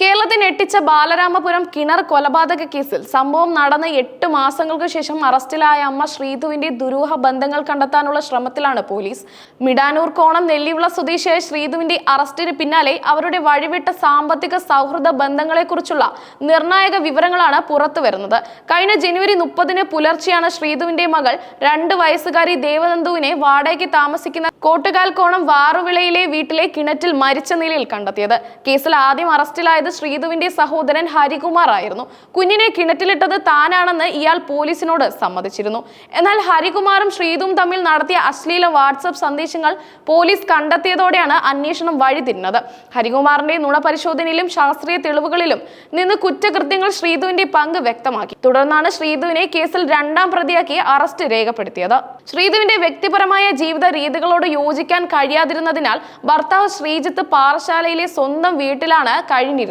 കേരളത്തിന് എട്ടിച്ച ബാലരാമപുരം കിണർ കൊലപാതക കേസിൽ സംഭവം നടന്ന എട്ട് മാസങ്ങൾക്ക് ശേഷം അറസ്റ്റിലായ അമ്മ ശ്രീധുവിന്റെ ദുരൂഹ ബന്ധങ്ങൾ കണ്ടെത്താനുള്ള ശ്രമത്തിലാണ് പോലീസ്. മിടാനൂർ കോണം നെല്ലിവിള സ്വദേശിയായ ശ്രീധുവിന്റെ അറസ്റ്റിന് പിന്നാലെ അവരുടെ വഴിവിട്ട സാമ്പത്തിക സൗഹൃദ ബന്ധങ്ങളെക്കുറിച്ചുള്ള നിർണായക വിവരങ്ങളാണ് പുറത്തു വരുന്നത്. കഴിഞ്ഞ ജനുവരി മുപ്പതിന് പുലർച്ചെയാണ് ശ്രീധുവിന്റെ മകൾ രണ്ട് വയസ്സുകാരി ദേവനന്ദുവിനെ വാടകയ്ക്ക് താമസിക്കുന്ന കോട്ടുകാൽ കോണം വാറുവിളയിലെ വീട്ടിലെ കിണറ്റിൽ മരിച്ച നിലയിൽ കണ്ടെത്തിയത്. കേസിൽ ആദ്യം അറസ്റ്റിലായത് ശ്രീധുവിന്റെ സഹോദരൻ ഹരികുമാർ ആയിരുന്നു കുഞ്ഞിനെ കിണറ്റിലിട്ടത് താനാണെന്ന് ഇയാൾ പോലീസിനോട് സമ്മതിച്ചിരുന്നു. എന്നാൽ ഹരികുമാറും ശ്രീധുവും തമ്മിൽ നടത്തിയ അശ്ലീല വാട്സപ്പ് സന്ദേശങ്ങൾ പോലീസ് കണ്ടെത്തിയതോടെയാണ് അന്വേഷണം വഴിതിരിഞ്ഞത്. ഹരികുമാറിന്റെ നുണ പരിശോധനയിലും ശാസ്ത്രീയ തെളിവുകളിലും നിന്ന് കുറ്റകൃത്യങ്ങൾ ശ്രീധുവിന്റെ പങ്ക് വ്യക്തമാക്കി. തുടർന്നാണ് ശ്രീധുവിനെ കേസിൽ രണ്ടാം പ്രതിയാക്കി അറസ്റ്റ് രേഖപ്പെടുത്തിയത്. ശ്രീധുവിന്റെ വ്യക്തിപരമായ ജീവിത രീതികളോട് യോജിക്കാൻ കഴിയാതിരുന്നതിനാൽ ഭർത്താവ് ശ്രീജിത്ത് പാറശാലയിലെ സ്വന്തം വീട്ടിലാണ് കഴിഞ്ഞിരുന്നത്.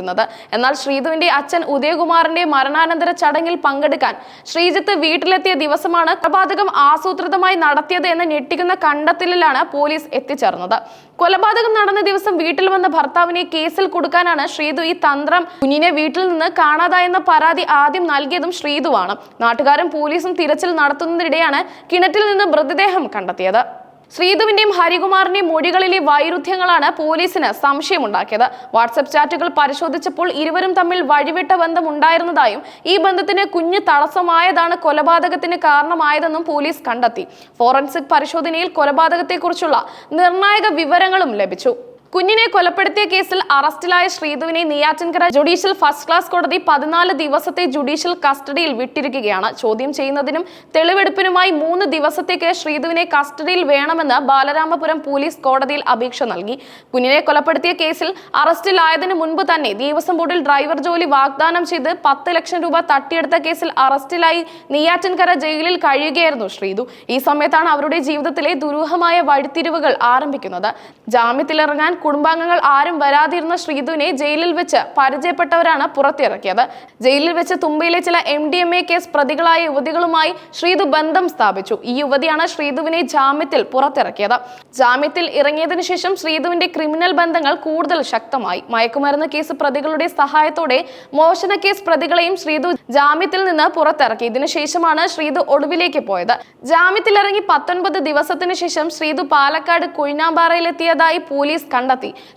എന്നാൽ ശ്രീധുവിന്റെ അച്ഛൻ ഉദയകുമാറിന്റെ മരണാനന്തര ചടങ്ങിൽ പങ്കെടുക്കാൻ ശ്രീജിത്ത് വീട്ടിലെത്തിയ ദിവസമാണ് കൊലപാതകം ആസൂത്രിതമായി നടത്തിയത് എന്ന് ഞെട്ടിക്കുന്ന കണ്ടെത്തലിലാണ് പോലീസ് എത്തിച്ചേർന്നത്. കൊലപാതകം നടന്ന ദിവസം വീട്ടിൽ വന്ന ഭർത്താവിനെ കേസിൽ കൊടുക്കാനാണ് ശ്രീധു ഈ തന്ത്രം കുഞ്ഞിനെ വീട്ടിൽ നിന്ന് കാണാതായെന്ന പരാതി ആദ്യം നൽകിയതും ശ്രീധുവാണ്. നാട്ടുകാരും പോലീസും തിരച്ചിൽ നടത്തുന്നതിനിടെയാണ് കിണറ്റിൽ നിന്ന് മൃതദേഹം കണ്ടെത്തിയത്. ശ്രീധുവിന്റെയും ഹരികുമാറിന്റെയും മൊഴികളിലെ വൈരുദ്ധ്യങ്ങളാണ് പോലീസിന് സംശയമുണ്ടാക്കിയത്. വാട്സപ്പ് ചാറ്റുകൾ പരിശോധിച്ചപ്പോൾ ഇരുവരും തമ്മിൽ വഴിവിട്ട ബന്ധം ഉണ്ടായിരുന്നതായും ഈ ബന്ധത്തിന് കുഞ്ഞ് തടസ്സമായതാണ് കൊലപാതകത്തിന് കാരണമായതെന്നും പോലീസ് കണ്ടെത്തി. ഫോറൻസിക് പരിശോധനയിൽ കൊലപാതകത്തെക്കുറിച്ചുള്ള നിർണായക വിവരങ്ങളും ലഭിച്ചു. കുഞ്ഞിനെ കൊലപ്പെടുത്തിയ കേസിൽ അറസ്റ്റിലായ ശ്രീധുവിനെ നെയ്യാറ്റിൻകര ജുഡീഷ്യൽ ഫസ്റ്റ് ക്ലാസ് കോടതി പതിനാല് ദിവസത്തെ ജുഡീഷ്യൽ കസ്റ്റഡിയിൽ വിട്ടിരിക്കുകയാണ്. ചോദ്യം ചെയ്യുന്നതിനും തെളിവെടുപ്പിനുമായി മൂന്ന് ദിവസത്തേക്ക് ശ്രീധുവിനെ കസ്റ്റഡിയിൽ വേണമെന്ന് ബാലരാമപുരം പോലീസ് കോടതിയിൽ അപേക്ഷ നൽകി. കുഞ്ഞിനെ കൊലപ്പെടുത്തിയ കേസിൽ അറസ്റ്റിലായതിനു മുൻപ് തന്നെ ദേവസ്വം ബോർഡിൽ ഡ്രൈവർ ജോലി വാഗ്ദാനം ചെയ്ത് പത്ത് ലക്ഷം രൂപ തട്ടിയെടുത്ത കേസിൽ അറസ്റ്റിലായി നെയ്യാറ്റിൻകര ജയിലിൽ കഴിയുകയായിരുന്നു ശ്രീധു. ഈ സമയത്താണ് അവരുടെ ജീവിതത്തിലെ ദുരൂഹമായ വഴിത്തിരിവുകൾ ആരംഭിക്കുന്നത്. ജാമ്യത്തിലിറങ്ങാൻ കുടുംബാംഗങ്ങൾ ആരും വരാതിരുന്ന ശ്രീധുവിനെ ജയിലിൽ വെച്ച് പരിചയപ്പെട്ടവരാണ് പുറത്തിറക്കിയത്. ജയിലിൽ വെച്ച് തുമ്പയിലെ ചില M D M A case പ്രതികളായ യുവതികളുമായി ശ്രീധു ബന്ധം സ്ഥാപിച്ചു. ഈ യുവതിയാണ് ശ്രീധുവിനെ ജാമ്യത്തിൽ പുറത്തിറക്കിയത്. ജാമ്യത്തിൽ ഇറങ്ങിയതിനു ശേഷം ശ്രീധുവിന്റെ ക്രിമിനൽ ബന്ധങ്ങൾ കൂടുതൽ ശക്തമായി. മയക്കുമരുന്ന് കേസ് പ്രതികളുടെ സഹായത്തോടെ മോഷണ കേസ് പ്രതികളെയും ശ്രീധു ജാമ്യത്തിൽ നിന്ന് പുറത്തിറക്കി. ഇതിനുശേഷമാണ് ശ്രീധു ഒടുവിലേക്ക് പോയത്. ജാമ്യത്തിലിറങ്ങി പത്തൊൻപത് ദിവസത്തിനു ശേഷം ശ്രീധു പാലക്കാട് കുഴിനാമ്പാറയിലെത്തിയതായി പോലീസ് കണ്ടെത്തി.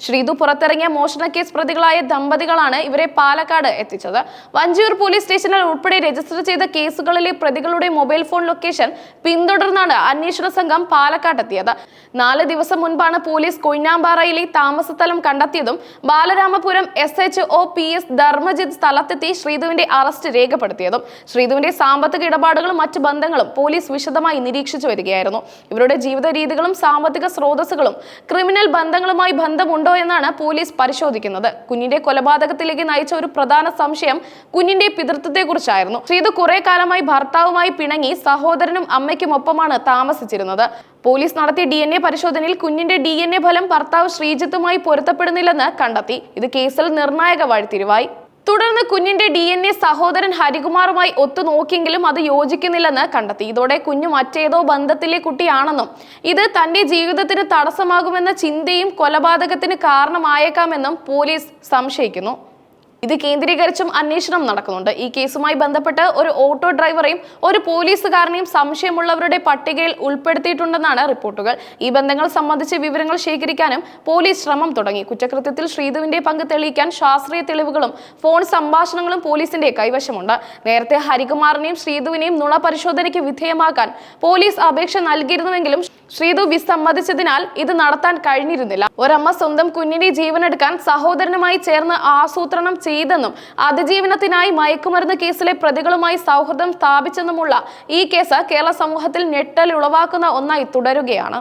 ശ്രീധു പുറത്തിറങ്ങിയ മോഷണ കേസ് പ്രതികളായ ദമ്പതികളാണ് ഇവരെ പാലക്കാട് എത്തിച്ചത്. വഞ്ചിയൂർ പോലീസ് സ്റ്റേഷനിൽ ഉൾപ്പെടെ രജിസ്റ്റർ ചെയ്ത കേസുകളിലെ പ്രതികളുടെ മൊബൈൽ ഫോൺ ലൊക്കേഷൻ പിന്തുടർന്നാണ് അന്വേഷണ സംഘം പാലക്കാട്ടെത്തിയത് നാല് ദിവസം മുൻപാണ് പോലീസ് കൊയ്നാമ്പാറയിലെ താമസസ്ഥലം കണ്ടെത്തിയതും Balaramapuram S H O P S Dharmajith സ്ഥലത്തെത്തി ശ്രീധുവിന്റെ അറസ്റ്റ് രേഖപ്പെടുത്തിയതും. ശ്രീധുവിന്റെ സാമ്പത്തിക ഇടപാടുകളും മറ്റ് ബന്ധങ്ങളും പോലീസ് വിശദമായി നിരീക്ഷിച്ചു വരികയായിരുന്നു. ഇവരുടെ ജീവിത രീതികളും സാമ്പത്തിക സ്രോതസ്സുകളും ക്രിമിനൽ ബന്ധങ്ങളുമായി ബന്ധമുണ്ടോ എന്നാണ് പോലീസ് പരിശോധിക്കുന്നത്. കുഞ്ഞിന്റെ കൊലപാതകത്തിലേക്ക് നയിച്ച ഒരു പ്രധാന സംശയം കുഞ്ഞിന്റെ പിതൃത്വത്തെക്കുറിച്ചായിരുന്നു. ശ്രീതു കുറെ കാലമായി ഭർത്താവുമായി പിണങ്ങി സഹോദരനും അമ്മയ്ക്കും ഒപ്പമാണ് താമസിച്ചിരുന്നത്. പോലീസ് നടത്തിയ ഡി എൻ എ പരിശോധനയിൽ കുഞ്ഞിന്റെ ഡി എൻ എ ഫലം ഭർത്താവ് ശ്രീജിത്തുമായി പൊരുത്തപ്പെടുന്നില്ലെന്ന് കണ്ടെത്തി. ഇത് കേസിൽ നിർണായക വഴിത്തിരിവായി. തുടർന്ന് കുഞ്ഞിന്റെ ഡി എൻ എ സഹോദരൻ ഹരികുമാറുമായി ഒത്തുനോക്കിയെങ്കിലും അത് യോജിക്കുന്നില്ലെന്ന് കണ്ടെത്തി. ഇതോടെ കുഞ്ഞു മറ്റേതോ ബന്ധത്തിലെ കുട്ടിയാണെന്നും ഇത് തന്റെ ജീവിതത്തിന് തടസ്സമാകുമെന്ന ചിന്തയും കൊലപാതകത്തിന് കാരണമായേക്കാമെന്നും പോലീസ് സംശയിക്കുന്നു. ഇത് കേന്ദ്രീകരിച്ചും അന്വേഷണം നടക്കുന്നുണ്ട്. ഈ കേസുമായി ബന്ധപ്പെട്ട് ഒരു ഓട്ടോ ഡ്രൈവറെയും ഒരു പോലീസുകാരനെയും സംശയമുള്ളവരുടെ പട്ടികയിൽ ഉൾപ്പെടുത്തിയിട്ടുണ്ടെന്നാണ് റിപ്പോർട്ടുകൾ. ഈ ബന്ധങ്ങൾ സംബന്ധിച്ച് വിവരങ്ങൾ ശേഖരിക്കാനും പോലീസ് ശ്രമം തുടങ്ങി. കുറ്റകൃത്യത്തിൽ ശ്രീധുവിന്റെ പങ്ക് തെളിയിക്കാൻ ശാസ്ത്രീയ തെളിവുകളും ഫോൺ സംഭാഷണങ്ങളും പോലീസിന്റെ കൈവശമുണ്ട്. നേരത്തെ ഹരികുമാറിനെയും ശ്രീധുവിനെയും നുണ പരിശോധനയ്ക്ക് വിധേയമാക്കാൻ പോലീസ് അപേക്ഷ നൽകിയിരുന്നുവെങ്കിലും ശ്രീധു വിസമ്മതിച്ചതിനാൽ ഇത് നടത്താൻ കഴിഞ്ഞിരുന്നില്ല. ഒരമ്മ സ്വന്തം കുഞ്ഞിനെ ജീവനെടുക്കാൻ സഹോദരനുമായി ചേർന്ന് ആസൂത്രണം ചെയ്തെന്നും അതിജീവനത്തിനായി മയക്കുമരുന്ന് കേസിലെ പ്രതികളുമായി സൗഹൃദം സ്ഥാപിച്ചെന്നുമുള്ള ഈ കേസ് കേരള സമൂഹത്തിൽ ഞെട്ടൽ ഉളവാക്കുന്ന ഒന്നായി തുടരുകയാണ്.